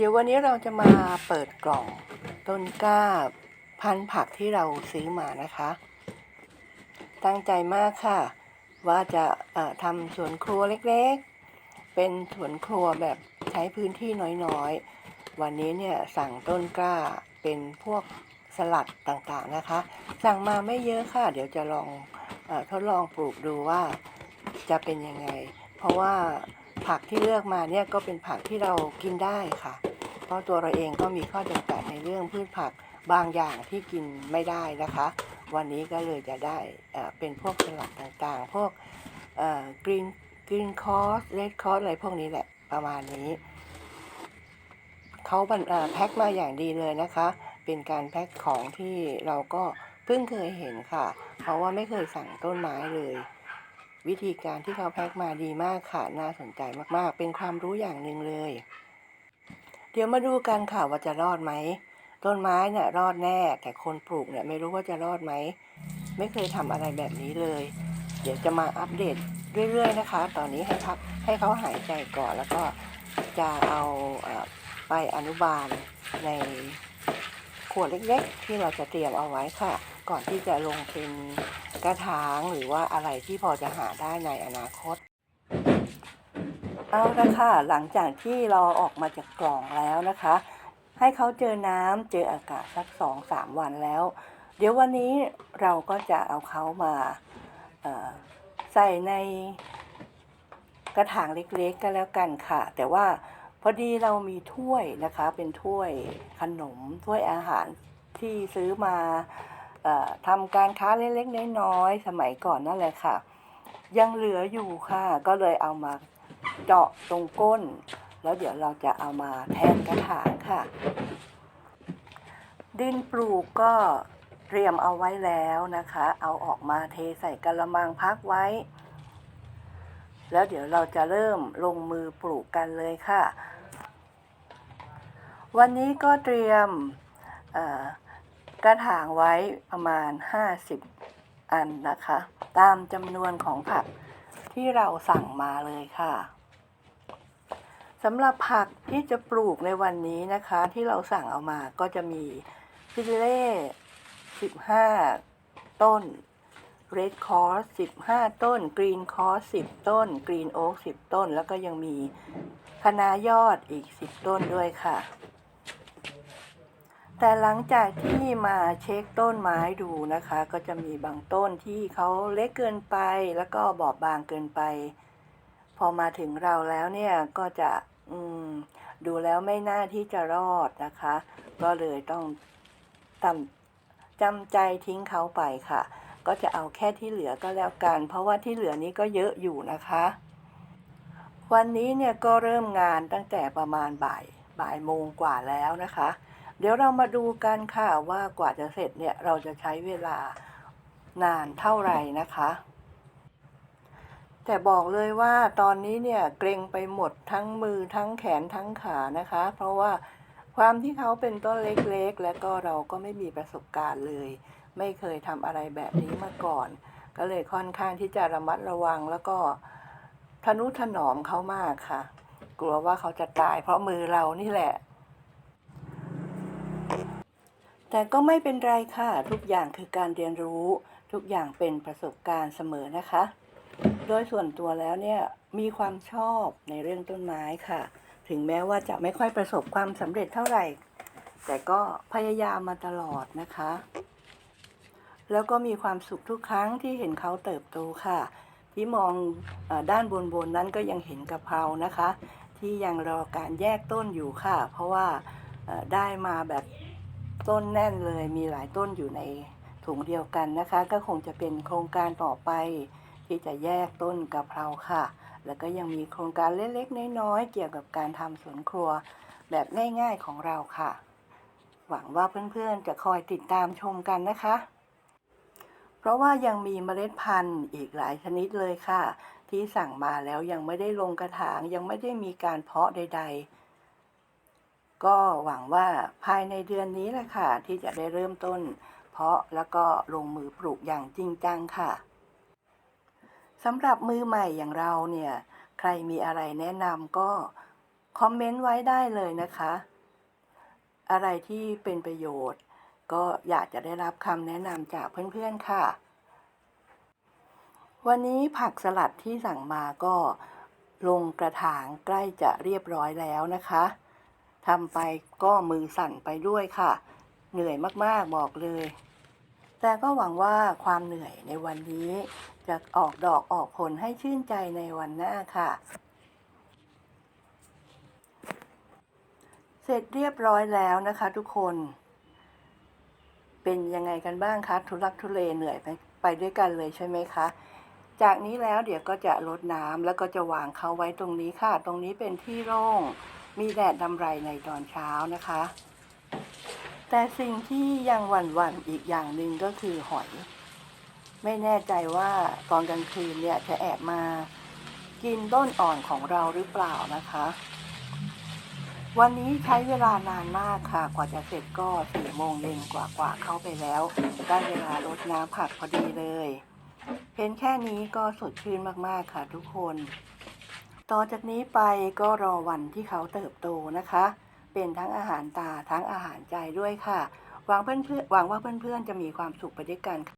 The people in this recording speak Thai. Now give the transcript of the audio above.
เดี๋ยววันนี้เราจะมาเปิดกล่องต้นกล้าพันผักที่เราซื้อมานะคะ ตั้งใจมากค่ะ ว่าจะเอ่อทำสวนครัวเล็กๆ เป็นสวนครัวแบบใช้พื้นที่น้อยๆ วันนี้เนี่ยสั่งต้นกล้าเป็นพวกสลัดต่างๆนะคะ สั่งมาไม่เยอะค่ะ เดี๋ยวจะลองอทดลองปลูกดูว่าจะเป็นยังไง เพราะว่าผักที่เลือกมาเนี่ยก็เป็นผักที่เรากินได้ค่ะ เพราะตัวเราเองก็มีข้อจำกัดในเรื่องพืชผักบางอย่างที่กินไม่ได้นะคะ วันนี้ก็เลยจะได้เอ่อเป็นพวกสลัดต่างๆ พวกกรีนกรีนคอสเรดคอสอะไรพวกนี้แหละประมาณนี้เขาบรรเอ่อแพ็คมาอย่างดีเลยนะคะ เป็นการแพ็คของที่เราก็เพิ่งเคยเห็นค่ะ เพราะว่าไม่เคยสั่งต้นไม้เลย วิธีการที่เขาแพ็คมาดีมากค่ะ น่าสนใจมากๆ เป็นความรู้อย่างหนึ่งเลย ดี๋ยวมาดูกันค่ะว่าจะรอดไหม ต้นไม้เนี่ยรอดแน่ แต่คนปลูกเนี่ยไม่รู้ว่าจะรอดไหม ไม่เคยทำอะไรแบบนี้เลย เดี๋ยวจะมาอัปเดตเรื่อยๆนะคะ ตอนนี้ให้พักให้เขาหายใจก่อนแล้วก็จะเอาอไปอนุบาลในขวดเล็กๆ ที่เราจะเตรียมเอาไว้ค่ะ ก่อนที่จะลงเป็นกระถางหรือว่าอะไรที่พอจะหาได้ในอนาคต เอาละค่ะหลังจากที่เราออกมาจากกล่องแล้วนะคะ ให้เขาเจอน้ำเจออากาศสักสองสามวันแล้ว เดี๋ยววันนี้เราก็จะเอาเขามาใส่ในกระถางเล็กๆก็แล้วกันค่ะ แต่ว่าพอดีเรามีถ้วยนะคะ เป็นถ้วยขนมถ้วยอาหารที่ซื้อมาอ่อทำการค้าเล็กๆน้อยๆสมัยก่อนนั่นแหละค่ะ ยังเหลืออยู่ค่ะ ก็เลยเอามา เจาะตรงก้น แล้วเดี๋ยวเราจะเอามาแทนกระถางค่ะ ดินปลูกก็เตรียมเอาไว้แล้วนะคะ เอาออกมาเทใส่กระมังพักไว้ แล้วเดี๋ยวเราจะเริ่มลงมือปลูกกันเลยค่ะ วันนี้ก็เตรียมกระถางไว้ประมาณ 50 อันนะคะ ตามจำนวนของผักที่เราสั่งมาเลยค่ะ สำหรับผักที่จะปลูกในวันนี้นะคะ ที่เราสั่งเอามาก็จะมีฟิเล่15 ต้น Red c o r s 15ต้น Green c o r s 10 ต้น Green Oak 10 ต้น แล้วก็ยังมีคะนายอดอีก 10 ต้นด้วยค่ะ แต่หลังจากที่มาเช็คต้นไม้ดูนะคะ ก็จะมีบางต้นที่เขาเล็กเกินไป แล้วก็บอบบางเกินไป พอมาถึงเราแล้วเนี่ยก็จะดูแล้วไม่น่าที่จะรอดนะคะ ก็เลยต้องจำจำใจทิ้งเขาไปค่ะ ก็จะเอาแค่ที่เหลือก็แล้วกัน เพราะว่าที่เหลือนี้ก็เยอะอยู่นะคะ วันนี้เนี่ยก็เริ่มงานตั้งแต่ประมาณบ่ายบ่ายโมงกว่าแล้วนะคะ เดี๋ยวเรามาดูกันค่ะว่ากว่าจะเสร็จเนี่ยเราจะใช้เวลานานเท่าไหร่นะคะ แต่บอกเลยว่าตอนนี้เนี่ยเกรงไปหมดทั้งมือทั้งแขนทั้งขานะคะ เพราะว่าความที่เขาเป็นต้นเล็กๆ และก็เราก็ไม่มีประสบการณ์เลย ไม่เคยทำอะไรแบบนี้มาก่อน ก็เลยค่อนข้างที่จะระมัดระวังแล้วก็ทนุถนอมเขามากค่ะ กลัวว่าเขาจะตายเพราะมือเรานี่แหละ แต่ก็ไม่เป็นไรค่ะ ทุกอย่างคือการเรียนรู้ ทุกอย่างเป็นประสบการณ์เสมอนะคะ โดยส่วนตัวแล้วเนี่ยมีความชอบในเรื่องต้นไม้ค่ะ ถึงแม้ว่าจะไม่ค่อยประสบความสำเร็จเท่าไหร่ แต่ก็พยายามมาตลอดนะคะ แล้วก็มีความสุขทุกครั้งที่เห็นเขาเติบโตค่ะที่มองอด้านบนบนๆนั้นก็ยังเห็นกะเพรานะคะ ที่ยังรอการแยกต้นอยู่ค่ะ เพราะว่าได้มาแบบต้นแน่นเลยมีหลายต้นอยู่ในถุงเดียวกันนะคะ ก็คงจะเป็นโครงการต่อไป ที่จะแยกต้นกะเพราค่ะ แล้วก็ยังมีโครงการเล็กๆ น้อยๆ เกี่ยวกับการทำสวนครัวแบบง่ายๆของเราค่ะ หวังว่าเพื่อนๆจะคอยติดตามชมกันนะคะ เพราะว่ายังมีเมล็ดพันธุ์อีกหลายชนิดเลยค่ะ ที่สั่งมาแล้วยังไม่ได้ลงกระถางยังไม่ได้มีการเพาะใด ๆก็หวังว่าภายในเดือนนี้แหละค่ะ ที่จะได้เริ่มต้น เพาะแล้วก็ลงมือปลูกอย่างจริงจังค่ะ สำหรับมือใหม่อย่างเราเนี่ย ใครมีอะไรแนะนำก็คอมเมนต์ไว้ได้เลยนะคะ อะไรที่เป็นประโยชน์ ก็อยากจะได้รับคำแนะนำจากเพื่อนๆค่ะ วันนี้ผักสลัดที่สั่งมาก็ลงกระถางใกล้จะเรียบร้อยแล้วนะคะทำไปก็มือสั่นไปด้วยค่ะ เหนื่อยมากๆบอกเลย แต่ก็หวังว่าความเหนื่อยในวันนี้ จะออกดอกออกผลให้ชื่นใจในวันหน้าค่ะ เสร็จเรียบร้อยแล้วนะคะ ทุกคน เป็นยังไงกันบ้างคะทุลักทุเลเหนื่อยไปไปด้วยกันเลยใช่ไหมคะจากนี้แล้วเดี๋ยวก็จะลดน้ำแล้วก็จะวางเขาไว้ตรงนี้ค่ะ ตรงนี้เป็นที่โล่ง มีแดดดำไรในตอนเช้านะคะ แต่สิ่งที่ยังหวั่นหวั่นๆอีกอย่างหนึ่งก็คือหอย ไม่แน่ใจว่าตอนกลางคืนเนี่ยจะแอบมากินต้นอ่อนของเราหรือเปล่านะคะ วันนี้ใช้เวลานานมากค่ะ กว่าจะเสร็จก็สี่โมงเย็นกว่าๆเข้าไปแล้ว ได้เวลารดน้ำผักพอดีเลยเห็นแค่นี้ก็สดชื่นมากๆค่ะทุกคน ต่อจากนี้ไปก็รอวันที่เขาเติบโตนะคะ เป็นทั้งอาหารตาทั้งอาหารใจด้วยค่ะ หวังเพื่อนๆหวังว่าเพื่อนๆจะมีความสุขไปด้วยกัน